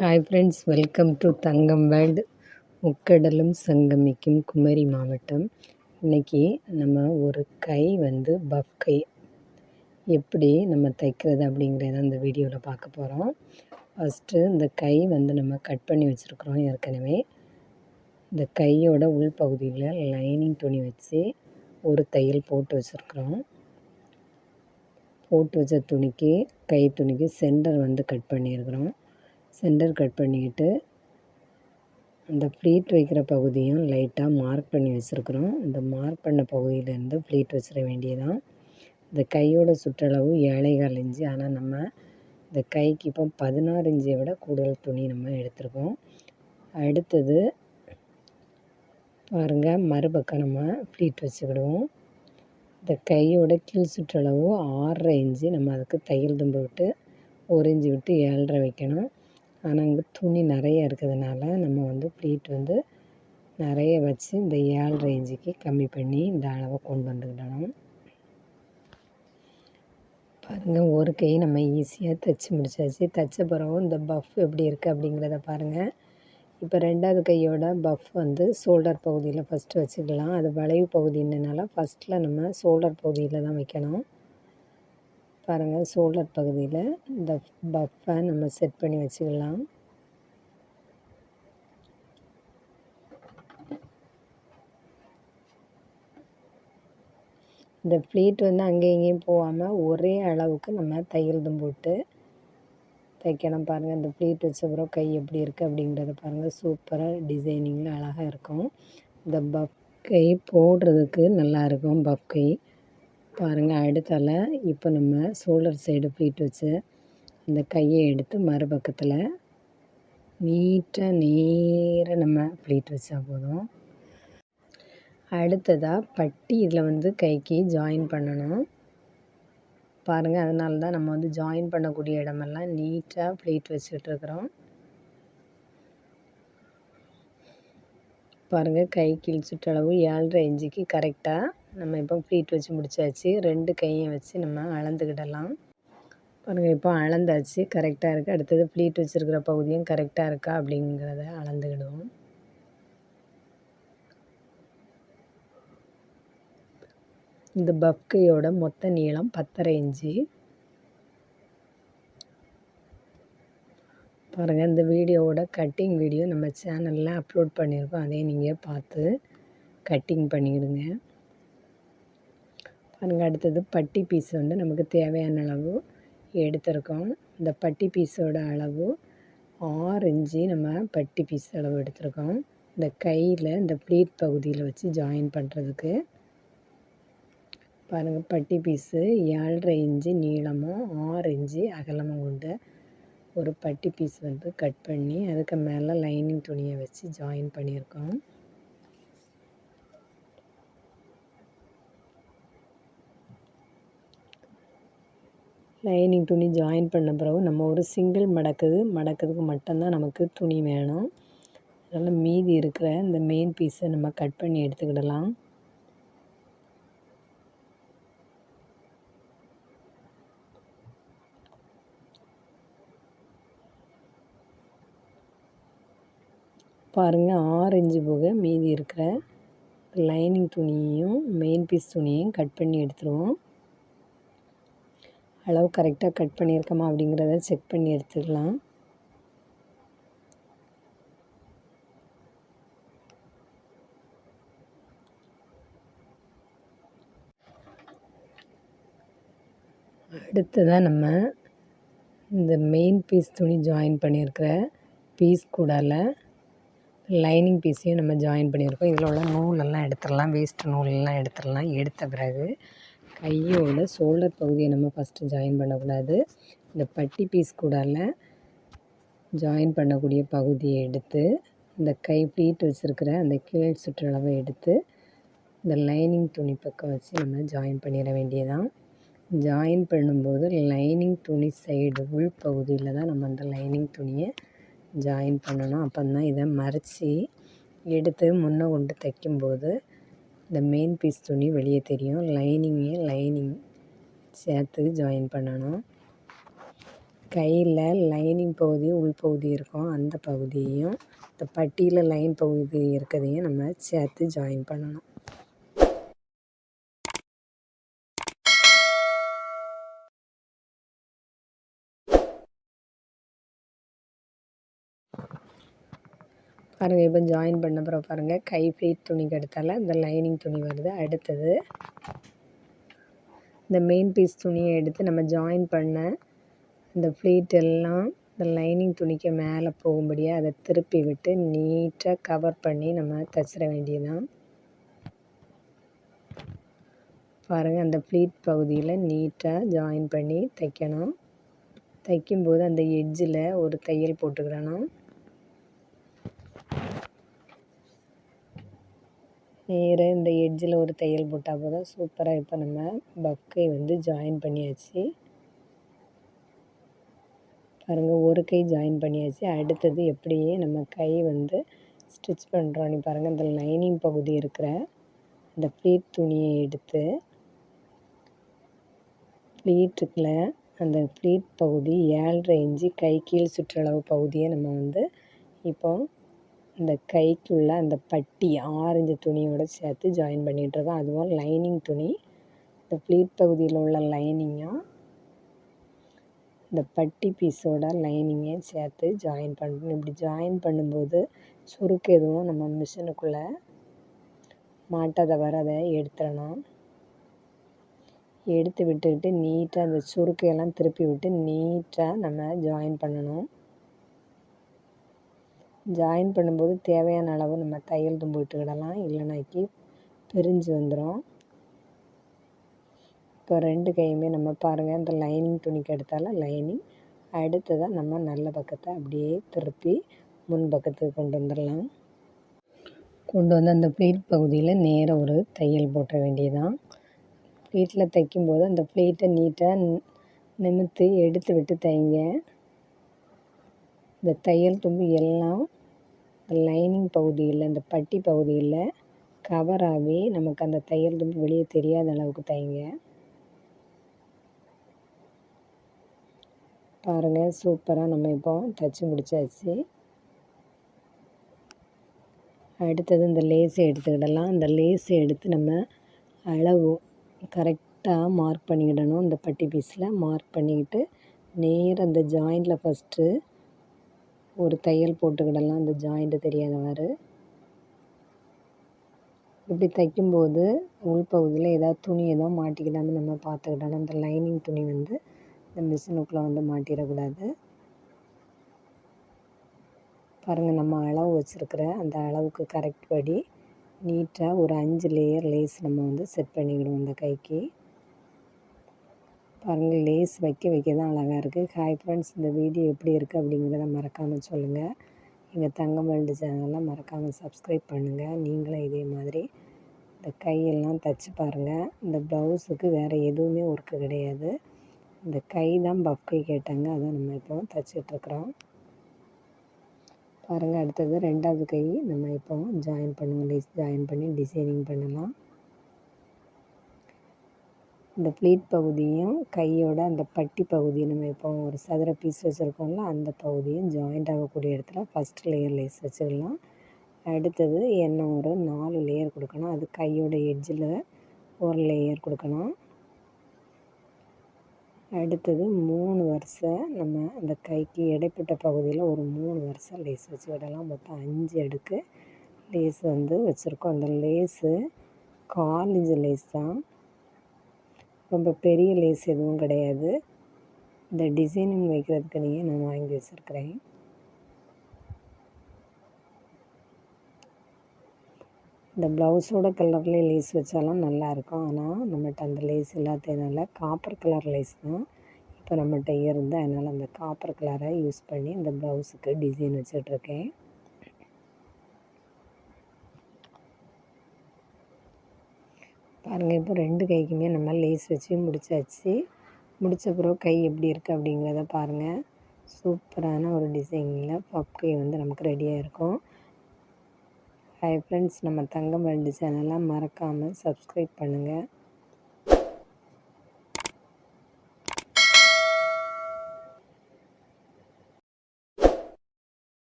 Hi friends welcome to Thangam world முக்கடலும் சங்கமிக்கும் குமரி மாவட்டம் இன்றைக்கி நம்ம ஒரு கை வந்து பஃப் கை. எப்படி நம்ம தைக்கிறது அப்படிங்கிறத அந்த வீடியோவில் பார்க்க போகிறோம் ஃபஸ்ட்டு இந்த கை வந்து நம்ம கட் பண்ணி வச்சுருக்குறோம் ஏற்கனவே. இந்த கையோட உள்பகுதியில் லைனிங் துணி வச்சு ஒரு தையல் போட்டு வச்சுருக்குறோம். போட்டு வச்ச துணிக்கு கை துணிக்கு சென்டர் வந்து கட் பண்ணியிருக்கிறோம். சென்டர் கட் பண்ணிக்கிட்டு அந்த ப்ளீட் வைக்கிற பகுதியும் லைட்டாக மார்க் பண்ணி வச்சுருக்குறோம். இந்த மார்க் பண்ண பகுதியிலேருந்து ப்ளீட் வச்சிட வேண்டியதான் இந்த கையோட சுற்றளவு ஏழைகால் இஞ்சி. ஆனால் நம்ம இந்த கைக்கு இப்போ பதினாறு இஞ்சியை விட கூடுதல் துணி நம்ம எடுத்திருக்கோம். அடுத்தது பாருங்கள் மறுபக்கம் நம்ம ப்ளீட் வச்சுக்கிடுவோம். இந்த கையோட கீழ் சுற்றளவு ஆறரை இன்ச்சு நம்ம அதுக்கு தையல் தும்பு விட்டு ஒரு இன்ச்சு விட்டு ஏழரை வைக்கணும். ஆனால் இங்கே துணி நிறைய இருக்கிறதுனால நம்ம வந்து ப்ளீட் வந்து நிறைய வச்சு இந்த ஏழரை இன்ச்சுக்கு கம்மி பண்ணி இந்த அளவை கொண்டு வந்துக்கிடணும். பாருங்கள் ஒரு கை நம்ம ஈஸியாக தைச்சி முடிச்சாச்சு. தைச்ச பிறகு இந்த பஃப் எப்படி இருக்குது அப்படிங்கிறத பாருங்கள் இப்போ ரெண்டாவது கையோட பஃப் வந்து ஷோல்டர் பகுதியில் ஃபஸ்ட்டு வச்சுக்கலாம். அது வளைவு பகுதின்றனால ஃபஸ்ட்டில் நம்ம ஷோல்டர் பகுதியில் தான் வைக்கணும். பாருங்கள் ஷோல்டர் பகுதியில் இந்த பஃப்பை நம்ம செட் பண்ணி வச்சுக்கலாம். இந்த ப்ளீட் வந்து அங்கேயும் இங்கேயும் போகாமல் ஒரே அளவுக்கு நம்ம தையல் போட்டு தைக்கணும் பாருங்கள் இந்த ப்ளீட் வச்ச அப்புறம் கை எப்படி இருக்குது அப்படிங்கிறத பாருங்கள் சூப்பராக டிசைனிங்கில் அழகாக இருக்கும். இந்த பஃப் கை போடுறதுக்கு நல்லாயிருக்கும் பஃப் கை. பாருங்கள் அடுத்தால இப்போ நம்ம சோலர் சைடு ப்ளீட் வச்சு அந்த கையை எடுத்து மறுபக்கத்தில் நீட்டாக நேராக நம்ம ப்ளீட் வச்சா போதும். அடுத்ததாக பட்டி இதில் வந்து கைக்கு ஜாயின் பண்ணணும். பாருங்கள் அதனால தான் நம்ம வந்து ஜாயின் பண்ணக்கூடிய இடமெல்லாம் நீட்டாக ப்ளீட் வச்சுட்ருக்குறோம் பாருங்கள் கை கீழ் சுற்றளவு ஏழரை இன்ச்சுக்கு கரெக்டாக நம்ம இப்போ ப்ளீட் வச்சு முடிச்சாச்சு. ரெண்டு கையும் வச்சு நம்ம அளந்துக்கிடலாம். பாருங்கள் இப்போ அளந்தாச்சு. கரெக்டாக இருக்குது அடுத்தது ப்ளீட் வச்சுருக்கிற பகுதியும் கரெக்டாக இருக்கா அப்படிங்கிறத அளந்துக்கிடுவோம். இந்த பப்கையோட மொத்த நீளம் பத்தரை இன்ச்சு. பாருங்கள் இந்த வீடியோவோட கட்டிங் வீடியோ நம்ம சேனலில் அப்லோட் பண்ணியிருக்கோம். அதையும் நீங்கள் பார்த்து கட்டிங் பண்ணிவிடுங்க பாருங்கள் அடுத்தது பட்டி பீஸ் வந்து நமக்கு தேவையான அளவு எடுத்திருக்கோம். இந்த பட்டி பீஸோட அளவு ஆறு இன்ச்சு நம்ம பட்டி பீஸ் அளவு எடுத்திருக்கோம். இந்த கையில் இந்த ப்ளீட் பகுதியில் வச்சு ஜாயின் பண்ணுறதுக்கு பாருங்கள் பட்டி பீஸு ஏழரை இன்ச்சு நீளமும் ஆறு இன்ச்சு அகலமும் கொண்டு ஒரு பட்டி பீஸ் வந்து கட் பண்ணி அதுக்கு மேலே லைனிங் துணியை வச்சு ஜாயின் பண்ணியிருக்கோம். லைனிங் துணி ஜாயின் பண்ண பிறகு நம்ம ஒரு சிங்கிள் மடக்குது மடக்குறதுக்கு மட்டும்தான் நமக்கு துணி வேணும். அதனால் மீதி இருக்கிற இந்த மெயின் பீஸை நம்ம கட் பண்ணி எடுத்துக்கிடலாம். பாருங்கள் ஆரஞ்சு போக மீதி இருக்கிற லைனிங் துணியையும் மெயின் பீஸ் துணியையும் கட் பண்ணி எடுத்துருவோம். அளவு கரெக்டாக கட் பண்ணியிருக்கோமா அப்படிங்கிறத செக் பண்ணி எடுத்துக்கலாம். அடுத்ததாக நம்ம இந்த மெயின் பீஸ் துணி ஜாயின் பண்ணியிருக்கிற பீஸ் கூடால லைனிங் பீஸையும் நம்ம ஜாயின் பண்ணியிருக்கோம். இதில் உள்ள நூலெல்லாம் எடுத்துடலாம் வேஸ்ட் நூலெல்லாம் எடுத்துடலாம். எடுத்த பிறகு கையோட ஷோல்டர் பகுதியை நம்ம ஃபஸ்ட்டு ஜாயின் பண்ணக்கூடாது. இந்த பட்டி பீஸ் கூடால ஜாயின் பண்ணக்கூடிய பகுதியை எடுத்து இந்த கை ப்ளீட் வச்சுருக்கிற அந்த கீழ் சுற்றளவை எடுத்து இந்த லைனிங் துணி பக்கம் வச்சு நம்ம ஜாயின் பண்ணிட வேண்டியதான் ஜாயின் பண்ணும்போது லைனிங் துணி சைடு உள் பகுதியில் தான் நம்ம அந்த லைனிங் துணியை ஜாயின் பண்ணணும். அப்போந்தான் இதை மறைச்சி எடுத்து முன்னே கொண்டு தைக்கும்போது இந்த மெயின் பீஸ் துணி வெளியே தெரியும். லைனிங்கே லைனிங் சேர்த்து ஜாயின் பண்ணணும். கையில் லைனிங் பகுதி உள்பகுதி இருக்கும். அந்த பகுதியையும் இந்த பட்டியில் லைன் பகுதி இருக்கிறதையும் நம்ம சேர்த்து ஜாயின் பண்ணணும். பாருங்கள் இப்போ ஜாயின் பண்ண அப்புறம் பாருங்கள் கை ஃப்ளீட் துணிக்கு எடுத்தால இந்த லைனிங் துணி வருது. அடுத்தது இந்த மெயின் பீஸ் துணியை எடுத்து நம்ம ஜாயின் பண்ண இந்த ஃப்ளீட் எல்லாம் இந்த லைனிங் துணிக்கு மேலே போகும்படியாக அதை திருப்பி விட்டு நீட்டாக கவர் பண்ணி நம்ம தைச்சிட வேண்டியதுதான். பாருங்கள் அந்த ஃப்ளீட் பகுதியில் நீட்டாக ஜாயின் பண்ணி தைக்கணும். தைக்கும்போது அந்த எட்ஜில் ஒரு தையல் போட்டுக்கிடணும் நேராக இந்த எட்ஜில் ஒரு தையல் போட்டால் போதும். சூப்பராக இப்போ நம்ம பக்கை வந்து ஜாயின் பண்ணியாச்சு. பாருங்கள் ஒரு கை ஜாயின் பண்ணியாச்சு. அடுத்தது எப்படியே நம்ம கை வந்து ஸ்டிச் பண்ணுறோம் நீ பாருங்கள் இந்த லைனிங் பகுதி இருக்கிற அந்த ப்ளீட் துணியை எடுத்து ப்ளீட்டுக்குள்ள அந்த ப்ளீட் பகுதி ஏழரை இன்ச்சு கை கீழ் சுற்றளவு பகுதியை நம்ம வந்து இப்போ இந்த கைக்குள்ளே அந்த பட்டி ஆரஞ்சு துணியோடு சேர்த்து ஜாயின் பண்ணிகிட்ருக்கோம் அதுவும் லைனிங் துணி. இந்த ப்ளீட் பகுதியில் உள்ள லைனிங்கும் இந்த பட்டி பீஸோட லைனிங்கே சேர்த்து ஜாயின் பண்ணணும். இப்படி ஜாயின் பண்ணும்போது சுருக்கு எதுவும் நம்ம மிஷினுக்குள்ளே மாட்டாத வர அதை எடுத்துடணும். எடுத்து விட்டுக்கிட்டு நீட்டாக அந்த சுருக்கையெல்லாம் திருப்பி விட்டு நீட்டாக நம்ம ஜாயின் பண்ணணும். ஜாயின் பண்ணும்போது தேவையான அளவு நம்ம தையல் தும்பு விட்டுக்கிடலாம். இல்லைனாக்கி பிரிஞ்சு வந்துடும் இப்போ ரெண்டு கையுமே நம்ம பாருங்கள் இந்த லைனிங் துணிக்கு எடுத்தாலும் லைனிங் அடுத்ததாக நம்ம நல்ல பக்கத்தை அப்படியே திருப்பி முன் பக்கத்துக்கு கொண்டு வந்துடலாம் கொண்டு வந்து அந்த ப்ளீட் பகுதியில் நேராக ஒரு தையல் போட்ட வேண்டியதான் ப்ளீட்டில் தைக்கும்போது அந்த ப்ளீட்டை நீட்டாக நிமித்து எடுத்து விட்டு தைங்க. இந்த தையல் தும்பு எல்லாம் லைனிங் பகுதியில் இந்த பட்டி பகுதியில் கவராகவே நமக்கு அந்த தையல் தும்பு வெளியே தெரியாத அளவுக்கு தைங்க. பாருங்கள் சூப்பராக நம்ம இப்போ தைச்சி முடிச்சாச்சு. அடுத்தது இந்த லேஸை எடுத்துக்கிடலாம். அந்த லேஸை எடுத்து நம்ம அளவு கரெக்டாக மார்க் பண்ணிக்கிடணும். இந்த பட்டி பீஸில் மார்க் பண்ணிக்கிட்டு நேராக அந்த ஜாயிண்டில் ஃபஸ்ட்டு ஒரு தையல் போட்டுக்கிடலாம். அந்த ஜாயிண்ட்டு தெரியாதவாறு. இப்படி தைக்கும்போது உள்பகுதியில் ஏதாவது துணி எதுவும் மாட்டிக்கிடாமல் நம்ம பார்த்துக்கிடணும் அந்த லைனிங் துணி வந்து இந்த மிஷினுக்குள்ளே வந்து மாட்டிடக்கூடாது. பாருங்கள் நம்ம அளவு வச்சுருக்கிற அந்த அளவுக்கு கரெக்ட் படி நீட்டாக ஒரு அஞ்சு லேயர் லேஸ் நம்ம வந்து செட் பண்ணிக்கிடுவோம் அந்த கைக்கு. பாருங்கள் லேஸ் வைக்க வைக்க தான் அழகாக இருக்குது ஹாய் ஃப்ரெண்ட்ஸ் இந்த வீடியோ எப்படி இருக்குது அப்படிங்கிறத மறக்காமல் சொல்லுங்கள் எங்கள் தங்கம் வேர்ல்டு மறக்காமல் சப்ஸ்கிரைப் பண்ணுங்கள் நீங்களும் இதே மாதிரி இந்த கையெல்லாம் தைச்சி பாருங்கள் இந்த ப்ளவுஸுக்கு வேறு எதுவுமே ஒர்க்கு கிடையாது. இந்த கை தான் பஃப் கை கேட்டாங்க. அதான் நம்ம இப்போ தைச்சிட்ருக்குறோம் பாருங்கள் அடுத்தது ரெண்டாவது கை. நம்ம இப்போ ஜாயின் பண்ணுவோம். லேஸ் ஜாயின் பண்ணி டிசைனிங் பண்ணலாம். இந்த ப்ளீட் பகுதியும் கையோட அந்த பட்டி பகுதி நம்ம இப்போ ஒரு சதுர பீஸ் வச்சுருக்கோம்ல அந்த பகுதியும் ஜாயிண்ட் ஆகக்கூடிய இடத்துல ஃபஸ்ட் லேயர் லேஸ் வச்சுக்கலாம் அடுத்தது என்ன ஒரு நாலு லேயர் கொடுக்கணும். அது கையோட எட்ஜில் ஒரு லேயர் கொடுக்கணும். அடுத்தது மூணு வருஷம் நம்ம அந்த கைக்கு இடைப்பட்ட பகுதியில் ஒரு மூணு வருஷம் லேஸ் வச்சு விடலாம். மொத்தம் அஞ்சு அடுக்கு லேஸ் வந்து வச்சுருக்கோம். அந்த லேஸு காலேஜ் லேஸ் தான். ரொம்ப பெரிய லேஸ் எதுவும் கிடையாது. இந்த டிசைனிங் வைக்கிறதுக்குனேயே நான் வாங்கி வச்சுருக்கிறேன். இந்த ப்ளவுஸோட கலர்லேயே லேஸ் வச்சாலும் நல்லாயிருக்கும் ஆனால் நம்மகிட்ட அந்த லேஸ் இல்லாததுனால காப்பர் கலர் லேஸ் தான். இப்போ நம்மகிட்ட இருந்து அதனால் அந்த காப்பர் கலரை யூஸ் பண்ணி இந்த ப்ளவுஸுக்கு டிசைன் வச்சிட்ருக்கேன் பாருங்கள் இப்போ ரெண்டு கைக்குமே நம்ம லேஸ் வச்சு முடிச்சாச்சு. முடித்த பிறகு கை எப்படி இருக்குது அப்படிங்கிறத பாருங்கள் சூப்பரான ஒரு டிசைனில் பப் கை வந்து நமக்கு ரெடியாக இருக்கும். ஹை ஃப்ரெண்ட்ஸ் நம்ம தங்கம் ரெண்டு சேனலாம் மறக்காமல் சப்ஸ்கிரைப் பண்ணுங்கள்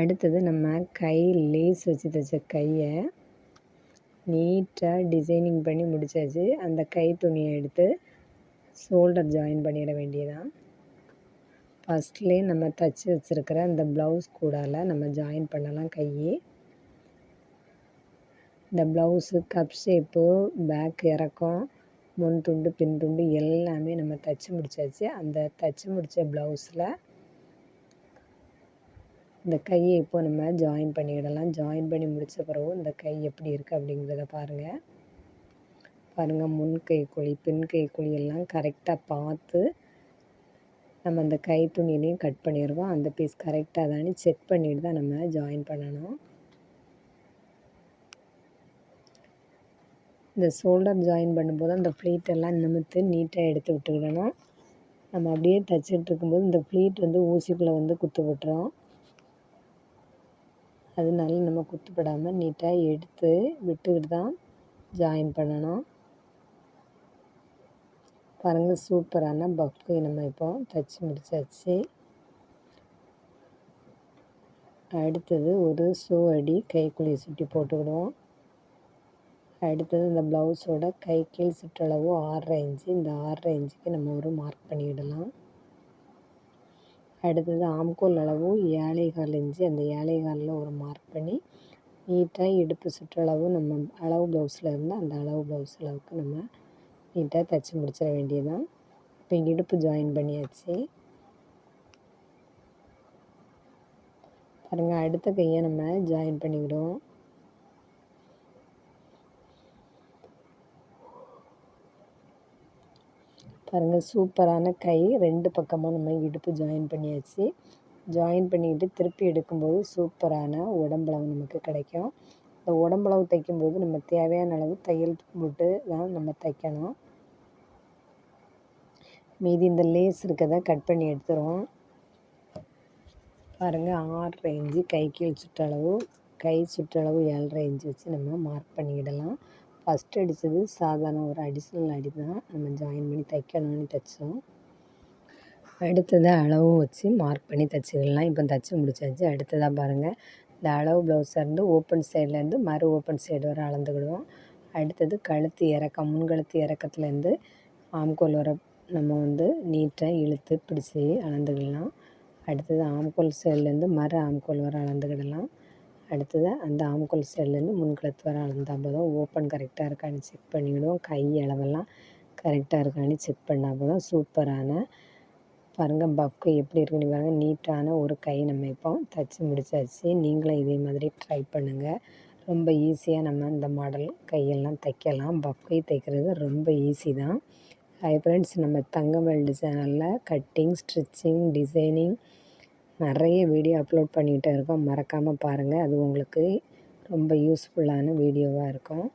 அடுத்தது நம்ம கை லேஸ் வச்சு தைச்ச கையை நீட்டாக டிசைனிங் பண்ணி முடித்தாச்சு அந்த கை துணியை எடுத்து ஷோல்டர் ஜாயின் பண்ணிட வேண்டியதான் ஃபஸ்ட்லேயே நம்ம தச்சு வச்சுருக்கிற அந்த ப்ளவுஸ் கூடால நம்ம ஜாயின் பண்ணலாம் கை இந்த ப்ளவுஸு கப் ஷேப்பு பேக் இறக்கம் முன் துண்டு பின் துண்டு எல்லாமே நம்ம தைச்சி முடித்தாச்சு அந்த தைச்சி முடித்த ப்ளவுஸில் இந்த கையை இப்போ நம்ம ஜாயின் பண்ணிவிடலாம் ஜாயின் பண்ணி முடித்த பிறகு இந்த கை எப்படி இருக்குது அப்படிங்கிறத பாருங்கள் பாருங்கள் முன் கை குழி பின் கை குழி எல்லாம் கரெக்டாக பார்த்து நம்ம அந்த கை துணியிலையும் கட் பண்ணிடுவோம் அந்த பீஸ் கரெக்டாக தானே செக் பண்ணிட்டு தான் நம்ம ஜாயின் பண்ணணும். இந்த ஷோல்டர் ஜாயின் பண்ணும்போது அந்த ஃப்ளீட் எல்லாம் நிமித்து நீட்டாக எடுத்து விட்டுக்கிடணும். நம்ம அப்படியே தைச்சிட்டு இருக்கும்போது இந்த ஃப்ளீட் வந்து ஊசிக்குள்ளே வந்து குத்து விட்டுறோம் அதனால நம்ம குத்துப்படாமல் நீட்டாக எடுத்து விட்டுக்கிட்டு தான் ஜாயின் பண்ணணும். பாருங்கள் சூப்பரான பஃப்கை நம்ம இப்போ தச்சு முடிச்சாச்சு. அடுத்தது ஒரு ஷூ அடி கைக்குழி சுட்டி போட்டுக்கிடுவோம். அடுத்தது இந்த ப்ளவுஸோட கை கீழ் சுற்றளவு ஆறரை இன்ச்சு இந்த ஆறரை இன்ச்சுக்கு நம்ம ஒரு மார்க் பண்ணிவிடலாம் அடுத்தது ஆம்கோல் அளவு ஏழை கால் இன்ச்சு அந்த ஏழை காலில் ஒரு மார்க் பண்ணி நீட்டாக இடுப்பு சுற்றளவு நம்ம அளவு ப்ளவுஸில் இருந்தால் அந்த அளவு ப்ளவுஸ் அளவுக்கு நம்ம நீட்டாக தைச்சி முடிச்சிட வேண்டியதுதான். இப்போ இடுப்பு ஜாயின் பண்ணியாச்சு. பாருங்கள் அடுத்த கையை நம்ம ஜாயின் பண்ணிவிடுவோம். பாருங்கள் சூப்பரான கை. ரெண்டு பக்கமும் நம்ம இடுப்பு ஜாயின் பண்ணியாச்சு. ஜாயின் பண்ணிக்கிட்டு திருப்பி எடுக்கும்போது சூப்பரான உடம்பளவு நமக்கு கிடைக்கும். இந்த உடம்பளவு தைக்கும்போது நம்ம தேவையான அளவு தையல் போட்டு தான் நம்ம தைக்கணும். மீதி இந்த லேஸ் இருக்கதை கட் பண்ணி எடுத்துருவோம். பாருங்கள் ஆறு இஞ்சு கை கீழ் சுற்றளவு கை சுற்றளவு ஏழரை இஞ்சு வச்சு நம்ம மார்க் பண்ணிக்கிடலாம் ஃபஸ்ட்டு அடித்தது சாதாரண ஒரு அடிஷ்னல் அடி தான் நம்ம ஜாயின் பண்ணி தைக்கணும்னு தைச்சோம். அடுத்தது அளவும் வச்சு மார்க் பண்ணி தைச்சிக்கலாம். இப்போ தைச்சி முடிச்சாச்சு. அடுத்ததாக பாருங்கள் இந்த அளவு ப்ளவுஸாக இருந்து ஓப்பன் சைட்லேருந்து மறு ஓப்பன் சைடு வரை அளந்துக்கிடுவோம். அடுத்தது கழுத்து இறக்கம் முன்கழுத்து இறக்கத்துலேருந்து ஆம்கோல் வர நம்ம வந்து நீட்டாக இழுத்து பிடிச்சி அளந்துக்கிடலாம் அடுத்தது ஆம்கோல் சைட்லேருந்து மறு ஆம்கோல் வர அளந்துக்கிடலாம். அடுத்தது அந்த ஆம்கோல் சைட்லேருந்து முன்கழுத்து வர அளந்தால் போதும் ஓப்பன் கரெக்டாக இருக்கான்னு செக் பண்ணிவிடுவோம் கை அளவெல்லாம் கரெக்டாக இருக்கான்னு செக் பண்ணால் போதும். சூப்பரான பாருங்கள் பக்கு எப்படி இருக்குன்னு பாருங்கள் நீட்டான ஒரு கை நம்ம இப்போ தைச்சி முடிச்சாச்சு. நீங்களும் இதே மாதிரி ட்ரை பண்ணுங்கள் ரொம்ப ஈஸியாக நம்ம இந்த மாடல் கையெல்லாம் தைக்கலாம். பக்கை தைக்கிறது ரொம்ப ஈஸி தான். ஹை ஃப்ரெண்ட்ஸ் நம்ம தங்கமல் சேனலில் கட்டிங் ஸ்ட்ரிச்சிங் டிசைனிங் நிறைய வீடியோ அப்லோட் பண்ணிகிட்டே இருக்கோம். மறக்காமல் பாருங்கள் அது உங்களுக்கு ரொம்ப யூஸ்ஃபுல்லான வீடியோவாக இருக்கும்.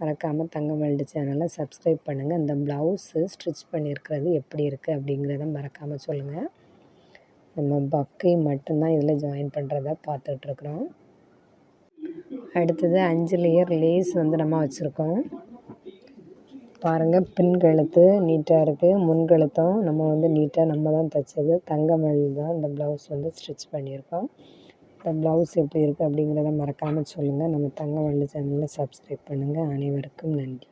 மறக்காமல் தங்கமல்டு சேனலை சப்ஸ்கிரைப் பண்ணுங்கள் இந்த ப்ளவுஸு ஸ்டிச் பண்ணியிருக்கிறது எப்படி இருக்குது அப்படிங்கிறத மறக்காமல் சொல்லுங்கள் நம்ம பக்கை மட்டும்தான் இதில் ஜாயின் பண்ணுறதா பார்த்துட்ருக்குறோம். அடுத்தது அஞ்சு லேயர் லேஸ் வந்து நம்ம வச்சுருக்கோம். பாருங்கள் பின் கழுத்து நீட்டாக இருக்குது முன் கழுத்தும் நம்ம வந்து நீட்டாக நம்ம தான் தைச்சது. தங்கமல் தான் இந்த ப்ளவுஸ் வந்து ஸ்டிச் பண்ணியிருக்கோம். இந்த ப்ளவுஸ் எப்படி இருக்குது அப்படிங்கிறத மறக்காமல் சொல்லுங்கள் நம்ம தங்கமல்லி சேனலில் சப்ஸ்கிரைப் பண்ணுங்கள் அனைவருக்கும் நன்றி.